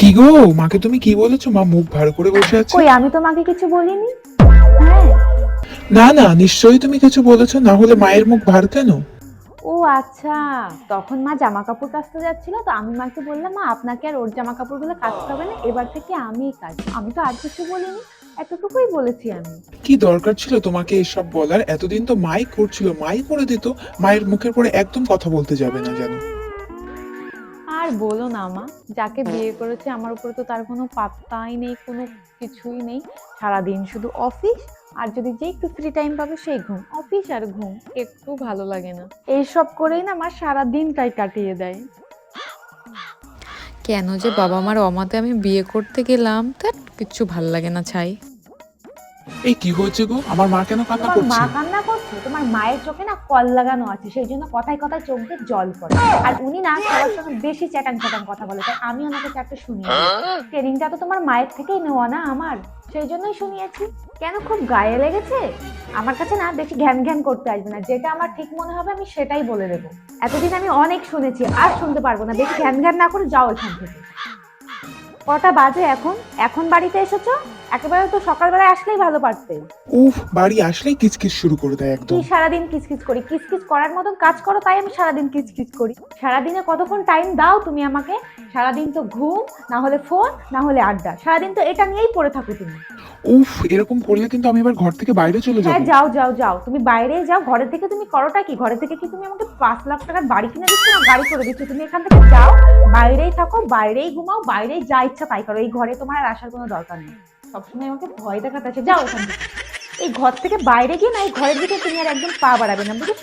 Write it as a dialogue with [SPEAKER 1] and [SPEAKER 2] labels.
[SPEAKER 1] কি গো? মাকে তুমি কি বলেছ? মা মুখ ভার করে বসে আছে।
[SPEAKER 2] কই আমি তো মাকে কিছু বলিনি। হ্যাঁ।
[SPEAKER 1] না না নিশ্চয়ই তুমি কিছু বলেছ না হলে মায়ের মুখ ভার কেন?
[SPEAKER 2] ও আচ্ছা। তখন মা জামা কাপড় কাচতে যাচ্ছিল তো আমি মাকে বললাম মা আপনাকে আর ওর জামা কাপড়গুলো কাচতে হবে না এবার থেকে আমিই কাজ আমি তো আর কিছু বলিনি এতটুকুই বলেছি আমি।
[SPEAKER 1] কি দরকার ছিল তোমাকে এসব বলার? এতদিন তো মাই করছিল মাই করে দিত মায়ের মুখের পরে একদম কথা বলতে যাবে না জানো
[SPEAKER 2] বলো না মা যাকে বিয়ে করেছে আমার উপরে তো তার কোনো পাত্তাই নেই কোনো কিছুই নেই। সারাদিন শুধু অফিস আর যদি যে একটু ফ্রি টাইম পাবে সেই ঘুম। অফিস আর ঘুম একটু ভালো লাগে না। এইসব করেই না আমার সারা দিনটাই কাটিয়ে দেয়।
[SPEAKER 3] কেন যে বাবা মার অমাতে আমি বিয়ে করতে গেলাম তার কিচ্ছু ভালো লাগে না ছাই।
[SPEAKER 1] এই কি হয়েছে গো? আমার মা কেন কান্না
[SPEAKER 2] তোমার মা
[SPEAKER 1] করছে
[SPEAKER 2] কান্না করছে? তোমার মায়ের চোখে না কল লাগানো আছে সেই জন্য কথায় কথায় চোখ দিয়ে জল পড়ে। আর উনি না সবার সঙ্গে বেশি চ্যাটাং চ্যাটাং কথা বলে তাই আমি ওনাকে চারটে শুনিয়ে ট্রেনিংটা তো তোমার মায়ের থেকেই নেওয়া না আমার? সেই জন্যই শুনিয়েছি। কেন খুব গায়ে লেগেছে? আমার কাছে না বেশি ঘ্যান ঘ্যান করতে আসবে না যেটা আমার ঠিক মনে হবে আমি সেটাই বলে দেবো। এতদিন আমি অনেক শুনেছি আর শুনতে পারব না বেশি ঘ্যান ঘ্যান না করে যাও এখান থেকে। কটা বাজে এখন? এখন বাড়িতে এসেছ? একেবারে তো সকালবেলায় আসলেই ভালো পারতে।
[SPEAKER 1] উফ বাড়ি আসলেই কিচকিচ শুরু করে দেয় একদম।
[SPEAKER 2] কি সারাদিন কিচকিচ করি? কিচকিচ করার মতন কাজ করো তাই আমি সারাদিন কিচকিচ করি। সারাদিনে কতক্ষণ টাইম দাও তুমি আমাকে? সারাদিন তো ঘুম না হলে ফোন না হলে আড্ডা। সারাদিন তো এটা নিয়েই পড়ে থাকো তুমি।
[SPEAKER 1] উফ এরকম করলে কিন্তু আমি এবার ঘর থেকে বাইরে চলে
[SPEAKER 2] হ্যাঁ যাও যাও যাও। তুমি বাইরে যাও। ঘরে থেকে তুমি করোটা কি? ঘরে থেকে কি তুমি আমাকে পাঁচ লাখ টাকার বাড়ি কিনে দিচ্ছ না গাড়ি করে দিচ্ছ? তুমি এখান থেকে যাও বাইরেই থাকো বাইরেই ঘুমাও বাইরেই যা ইচ্ছা তাই করো। এই ঘরে তোমার আর আসার কোনো দরকার নেই। সবসময় আমাকে ভয় দেখাতে যাও ওখানে এই ঘর থেকে বাইরে গিয়ে না, এই ঘরের দিকে তুমি আর একদম পা বাড়াবে না, বুঝেছ?